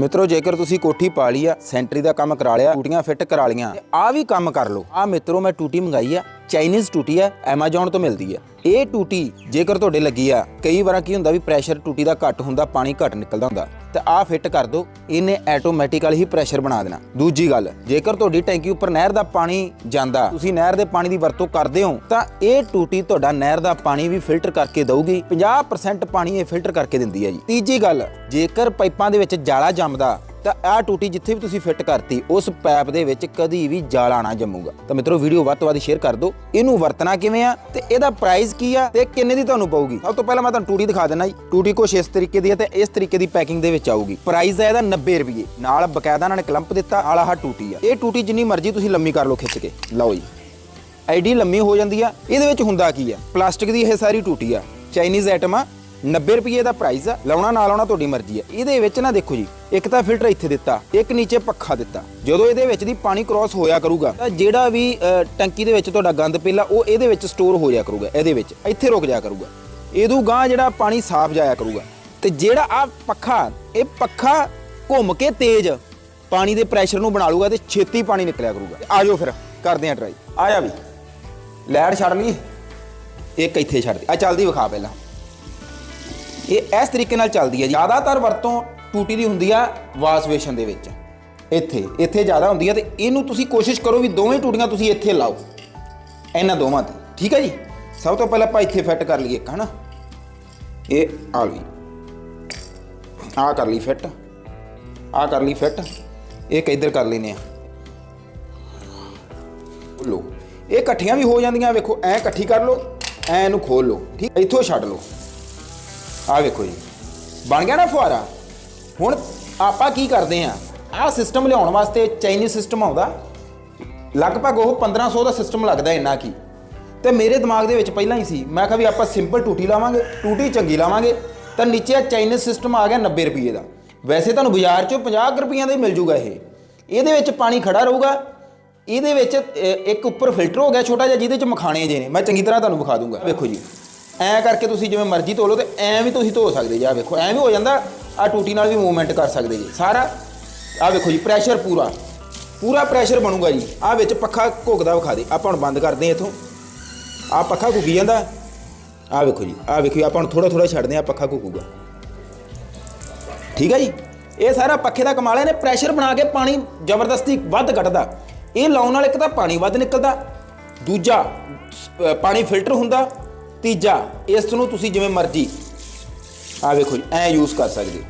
ਮਿੱਤਰੋ, ਜੇਕਰ ਤੁਸੀਂ ਕੋਠੀ ਪਾ ਲਈ ਆ, ਸੈਂਟਰੀ ਦਾ ਕੰਮ ਕਰਾ ਲਿਆ, ਟੂਟੀਆਂ ਫਿੱਟ ਕਰਾ ਲੀਆਂ ਤੇ ਆ ਵੀ ਕੰਮ ਕਰ ਲਓ। ਆ ਮਿੱਤਰੋ, ਮੈਂ ਟੂਟੀ ਮੰਗਾਈ ਆ। ਚਾਈਨੀਜ਼ ਟੂਟੀ ਆ Amazon ਤੋਂ ਮਿਲਦੀ ਹੈ। ਇਹ ਟੂਟੀ ਜੇਕਰ ਤੁਹਾਡੇ ਲੱਗੀ ਆ, ਕਈ ਵਾਰ ਕੀ ਹੁੰਦਾ ਵੀ ਪ੍ਰੈਸ਼ਰ ਟੂਟੀ ਦਾ ਘੱਟ ਹੁੰਦਾ, ਪਾਣੀ ਘੱਟ ਨਿਕਲਦਾ ਹੁੰਦਾ, ਤੇ ਆ ਫਿੱਟ ਕਰ ਦਿਓ, ਇਹਨੇ ਆਟੋਮੈਟਿਕਲ ਹੀ ਪ੍ਰੈਸ਼ਰ ਬਣਾ ਦੇਣਾ। ਦੂਜੀ ਗੱਲ, ਜੇਕਰ ਤੁਹਾਡੀ ਟੈਂਕੀ ਉੱਪਰ ਨਹਿਰ ਦਾ ਪਾਣੀ ਜਾਂਦਾ, ਤੁਸੀਂ ਨਹਿਰ ਦੇ ਪਾਣੀ ਦੀ ਵਰਤੋਂ ਕਰਦੇ ਹੋ, ਤਾਂ ਇਹ ਟੂਟੀ ਤੁਹਾਡਾ ਨਹਿਰ ਦਾ ਪਾਣੀ ਵੀ ਫਿਲਟਰ ਕਰਕੇ ਦਊਗੀ 50% ਪਾਣੀ ਇਹ ਫਿਲਟਰ ਕਰਕੇ ਦਿੰਦੀ ਹੈ ਜੀ। ਤੀਜੀ ਗੱਲ, ਜੇਕਰ ਪਾਈਪਾਂ ਦੇ ਵਿੱਚ ਜਾਲਾ ਜੰਮਦਾ ਤਾਂ ਆਹ ਟੂਟੀ ਜਿੱਥੇ ਵੀ ਤੁਸੀਂ ਫਿੱਟ ਕਰਤੀ, ਉਸ ਪਾਈਪ ਦੇ ਵਿੱਚ ਕਦੀ ਵੀ ਜਾਲਾ ਨਾ ਜੰਮੂਗਾ। ਤਾਂ ਮਿੱਤਰੋ, ਵੀਡੀਓ ਵੱਧ ਤੋਂ ਵੱਧ ਸ਼ੇਅਰ ਕਰ ਦਿਓ। ਇਹਨੂੰ ਵਰਤਣਾ ਕਿਵੇਂ ਆ ਤੇ ਇਹਦਾ ਪ੍ਰਾਈਸ ਕੀ ਆ ਤੇ ਕਿੰਨੇ ਦੀ ਤੁਹਾਨੂੰ ਪਊਗੀ? ਸਭ ਤੋਂ ਪਹਿਲਾਂ ਮੈਂ ਤੁਹਾਨੂੰ ਟੂਟੀ ਦਿਖਾ ਦਿੰਦਾ ਜੀ। ਟੂਟੀ ਕੁਛ ਇਸ ਤਰੀਕੇ ਦੀ ਹੈ ਤੇ ਇਸ ਤਰੀਕੇ ਦੀ ਪੈਕਿੰਗ ਦੇ ਵਿੱਚ ਆਊਗੀ। ਪ੍ਰਾਈਸ ਹੈ ਇਹਦਾ 90 ਰੁਪਏ ਨਾਲ ਬਕਾਇਦਾ ਇਹਨਾਂ ਨੇ ਕਲੰਪ ਦਿੱਤਾ ਆਲਾ ਹਾ ਟੂਟੀ ਆ। ਇਹ ਟੂਟੀ ਜਿੰਨੀ ਮਰਜ਼ੀ ਤੁਸੀਂ ਲੰਮੀ ਕਰ ਲਓ ਖਿੱਚ ਕੇ। ਲਓ ਜੀ। ਐਡੀ ਲੰਮੀ ਹੋ ਜਾਂਦੀ ਆ। ਇਹਦੇ ਵਿੱਚ ਹੁੰਦਾ ਕੀ ਆ? ਪਲਾਸਟਿਕ ਦੀ ਇਹ ਸਾਰੀ ਟੂਟੀ ਆ। ਚਾਈਨੀਜ਼ ਆਈਟਮ ਆ। 90 ਰੁਪਏ ਦਾ ਪ੍ਰਾਈਸ ਆ, ਲਾਉਣਾ ਨਾ ਲਾਉਣਾ ਤੁਹਾਡੀ ਮਰਜ਼ੀ ਆ। ਇਹਦੇ ਵਿੱਚ ਨਾ ਦੇਖੋ ਜੀ, ਇੱਕ ਤਾਂ ਫਿਲਟਰ ਇੱਥੇ ਦਿੱਤਾ, ਇੱਕ ਨੀਚੇ ਪੱਖਾ ਦਿੱਤਾ। ਜਦੋਂ ਇਹਦੇ ਵਿੱਚ ਦੀ ਪਾਣੀ ਕ੍ਰਾਸ ਹੋਇਆ ਕਰੂਗਾ, ਤਾਂ ਜਿਹੜਾ ਵੀ ਟੈਂਕੀ ਦੇ ਵਿੱਚ ਤੁਹਾਡਾ ਗੰਦ ਪਹਿਲਾ ਉਹ ਇਹਦੇ ਵਿੱਚ ਸਟੋਰ ਹੋ ਜਾਇਆ ਕਰੂਗਾ, ਇਹਦੇ ਵਿੱਚ। ਇੱਥੇ ਰੁਕ ਜਾਇਆ ਕਰੂਗਾ। ਇਹਦੂ ਗਾਂ ਜਿਹੜਾ ਪਾਣੀ ਸਾਫ਼ ਜਾਇਆ ਕਰੂਗਾ। ਤੇ ਜਿਹੜਾ ਆ ਪੱਖਾ, ਇਹ ਪੱਖਾ ਘੁੰਮ ਕੇ ਤੇਜ਼ ਪਾਣੀ ਦੇ ਪ੍ਰੈਸ਼ਰ ਨੂੰ ਬਣਾ ਲੂਗਾ ਤੇ ਛੇਤੀ ਪਾਣੀ ਨਿਕਲਿਆ ਕਰੂਗਾ। ਆ ਜਾਓ ਫਿਰ, ਕਰਦੇ ਆ ਟਰਾਈ ਆ ਜਾ ਵੀ। ਲੈਟ ਛੱਡ ਲਈ, ਇੱਕ ਇੱਥੇ ਛੱਡ ਦੇ। ਆ ਚੱਲਦੀ ਵਿਖਾ ਪਹਿਲਾਂ। ਇਹ ਇਸ ਤਰੀਕੇ ਨਾਲ ਚੱਲਦੀ ਹੈ ਜੀ। ਜ਼ਿਆਦਾਤਰ ਵਰਤੋਂ ਟੂਟੀ ਦੀ ਹੁੰਦੀ ਆ ਵਾਸ਼ ਬੇਸ਼ਨ ਦੇ ਵਿੱਚ। ਇੱਥੇ ਇੱਥੇ ਜ਼ਿਆਦਾ ਹੁੰਦੀ ਆ ਤੇ ਇਹਨੂੰ ਤੁਸੀਂ ਕੋਸ਼ਿਸ਼ ਕਰੋ ਵੀ ਦੋਵੇਂ ਟੂਟੀਆਂ ਤੁਸੀਂ ਇੱਥੇ ਲਾਓ। ਇਹਨਾਂ ਦੋਵਾਂ ਤੇ। ਠੀਕ ਹੈ ਜੀ? ਸਭ ਤੋਂ ਪਹਿਲਾਂ ਆਪਾਂ ਇੱਥੇ ਫਿੱਟ ਕਰ ਲਈਏ ਇੱਕ, ਹਨਾ? ਇਹ ਆ ਲਈ ਆ ਕਰ ਲਈ ਫਿੱਟ। ਆ ਕਰ ਲਈ ਫਿੱਟ। ਇਹ ਕਿੱਧਰ ਕਰ ਲੈਨੇ ਆ। ਲੋ ਇਹ ਇਕੱਠੀਆਂ ਵੀ ਹੋ ਜਾਂਦੀਆਂ, ਵੇਖੋ, ਐ ਇਕੱਠੀ ਕਰ ਲਓ, ਐ ਇਹਨੂੰ ਖੋਲ ਲਓ। ਠੀਕ? ਇੱਥੋਂ ਛੱਡ ਲਓ। ਆ ਵੇਖੋ ਜੀ। ਬਣ ਗਿਆ ਨਾ ਫੁਆਰਾ ਹੁਣ ਆਪਾਂ ਕੀ ਕਰਦੇ ਆ ਆਹ ਸਿਸਟਮ ਲਿਆਉਣ ਵਾਸਤੇ ਚਾਈਨੀਜ਼ ਸਿਸਟਮ ਆਉਂਦਾ। ਲਗਭਗ ਉਹ 1500 ਦਾ ਸਿਸਟਮ ਲੱਗਦਾ ਇੰਨਾ ਕੀ। ਤੇ ਮੇਰੇ ਦਿਮਾਗ ਦੇ ਵਿੱਚ ਪਹਿਲਾਂ ਹੀ ਸੀ। ਮੈਂ ਕਿਹਾ ਵੀ ਆਪਾਂ ਸਿੰਪਲ ਟੂਟੀ ਲਾਵਾਂਗੇ, ਟੂਟੀ ਚੰਗੀ ਲਾਵਾਂਗੇ। ਤਾਂ ਨੀਚੇ ਆ ਚਾਈਨੀਜ਼ ਸਿਸਟਮ ਆ ਗਿਆ 90 ਰੁਪਏ ਦਾ। ਵੈਸੇ ਤੁਹਾਨੂੰ ਬਾਜ਼ਾਰ 'ਚੋਂ 50 ਰੁਪਈਆਂ ਦਾ ਹੀ ਮਿਲ ਜੂਗਾ ਇਹ। ਇਹਦੇ ਵਿੱਚ ਪਾਣੀ ਖੜਾ ਰਹੂਗਾ। ਇਹਦੇ ਵਿੱਚ ਇੱਕ ਉੱਪਰ ਫਿਲਟਰ ਹੋ ਗਿਆ ਛੋਟਾ ਜਿਹਾ, ਜਿਹਦੇ 'ਚ ਮਖਾਣੇ ਜੇ ਨੇ। ਮੈਂ ਚੰਗੀ ਤਰ੍ਹਾਂ ਤੁਹਾਨੂੰ ਵਿਖਾ ਦੂੰਗਾ। ਵੇਖੋ ਜੀ। ਐਂ ਕਰਕੇ ਤੁਸੀਂ ਜਿਵੇਂ ਮਰਜ਼ੀ ਧੋ ਲਓ ਤੇ ਐਂ ਵੀ ਤੁਸੀਂ ਧੋ ਸਕਦੇ ਜੀ, ਆਹ ਵੇਖੋ, ਐਂ ਵੀ ਹੋ ਜਾਂਦਾ ਆ ਟੂਟੀ ਨਾਲ ਵੀ ਮੂਵਮੈਂਟ ਕਰ ਸਕਦੇ ਜੀ। ਸਾਰਾ ਆ ਵੇਖੋ ਜੀ ਪ੍ਰੈਸ਼ਰ ਪੂਰਾ। ਪੂਰਾ ਪ੍ਰੈਸ਼ਰ ਬਣੂਗਾ ਜੀ। ਆ ਵਿੱਚ ਪੱਖਾ ਘੁੱਗਦਾ ਵਿਖਾ ਦੇ। ਆਪਾਂ ਹੁਣ ਬੰਦ ਕਰਦੇ ਹਾਂ ਇਥੋਂ। ਆ ਪੱਖਾ ਘੁੱਗੀ ਜਾਂਦਾ। ਆ ਵੇਖੋ ਜੀ ਆ ਵੇਖੋ ਆਪਾਂ ਹੁਣ ਥੋੜਾ ਥੋੜਾ ਛੱਡਦੇ ਆ ਪੱਖਾ ਘੁੱਗੂਗਾ। ਠੀਕ ਹੈ ਜੀ? ਇਹ ਸਾਰਾ ਪੱਖੇ ਦਾ ਕਮਾਲ ਹੈ ਨੇ ਪ੍ਰੈਸ਼ਰ ਬਣਾ ਕੇ ਪਾਣੀ ਜ਼ਬਰਦਸਤੀ ਵੱਧ ਕੱਢਦਾ। ਇਹ ਲਾਉਣ ਨਾਲ ਇੱਕ ਤਾਂ ਪਾਣੀ ਵੱਧ ਨਿਕਲਦਾ। ਦੂਜਾ ਪਾਣੀ ਫਿਲਟਰ ਹੁੰਦਾ। ਤੀਜਾ, ਇਸ ਨੂੰ ਤੁਸੀਂ ਜਿਵੇਂ ਮਰਜ਼ੀ ਆ ਵੇਖੋ ਜੀ, ਐ ਯੂਜ਼ ਕਰ ਸਕਦੇ ਹੋ।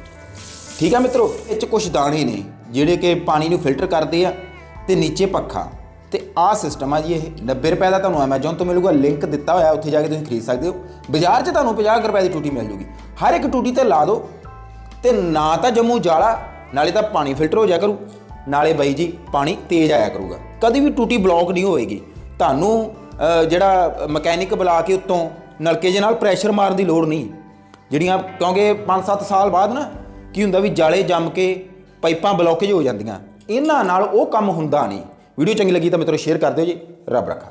ਠੀਕ ਆ ਮਿੱਤਰੋ, ਇਹ ਚ ਕੁਝ ਦਾਣੇ ਨੇ, ਜਿਹੜੇ ਕਿ ਪਾਣੀ ਨੂੰ ਫਿਲਟਰ ਕਰਦੇ ਆ ਤੇ ਨੀਚੇ ਪੱਖਾ। ਤੇ ਆਹ ਸਿਸਟਮ ਆ ਜੀ ਇਹ 90 ਰੁਪਏ ਦਾ ਤੁਹਾਨੂੰ Amazon ਤੋਂ ਮਿਲੂਗਾ ਲਿੰਕ ਦਿੱਤਾ ਹੋਇਆ, ਉੱਥੇ ਜਾ ਕੇ ਤੁਸੀਂ ਖਰੀਦ ਸਕਦੇ ਹੋ। ਬਾਜ਼ਾਰ 'ਚ ਤੁਹਾਨੂੰ 50 ਰੁਪਏ ਦੀ ਟੂਟੀ ਮਿਲ ਜੂਗੀ। ਹਰ ਇੱਕ ਟੂਟੀ ਤੇ ਲਾ ਦਿਓ ਤੇ ਨਾ ਤਾਂ ਜੰਮੂ ਜਾਲਾ, ਨਾਲੇ ਤਾਂ ਪਾਣੀ ਫਿਲਟਰ ਹੋ ਜਾ ਕਰੂ। ਨਾਲੇ ਬਾਈ ਜੀ, ਪਾਣੀ ਤੇਜ਼ ਆਇਆ ਕਰੂਗਾ। ਕਦੀ ਵੀ ਟੂਟੀ ਬਲੌਕ ਨਹੀਂ ਹੋਏਗੀ। ਤੁਹਾਨੂੰ ਜਿਹੜਾ ਮਕੈਨਿਕ ਬੁਲਾ ਕੇ ਉੱਤੋਂ ਨਲਕੇ ਜੇ ਨਾਲ ਪ੍ਰੈਸ਼ਰ ਮਾਰਨ ਦੀ ਲੋੜ ਨਹੀਂ। ਜਿਹੜੀਆਂ ਕਿਉਂਕਿ 5-7 ਸਾਲ ਬਾਅਦ ਨਾ, ਕੀ ਹੁੰਦਾ ਵੀ ਜਾਲੇ ਜੰਮ ਕੇ ਪਾਈਪਾਂ ਬਲੌਕੇਜ ਹੋ ਜਾਂਦੀਆਂ। ਇਹਨਾਂ ਨਾਲ ਉਹ ਕੰਮ ਹੁੰਦਾ ਨਹੀਂ। ਵੀਡੀਓ ਚੰਗੀ ਲੱਗੀ ਤਾਂ ਮਿੱਤਰੋ ਸ਼ੇਅਰ ਕਰ ਦਿਓ ਜੀ। ਰੱਬ ਰੱਖਾ।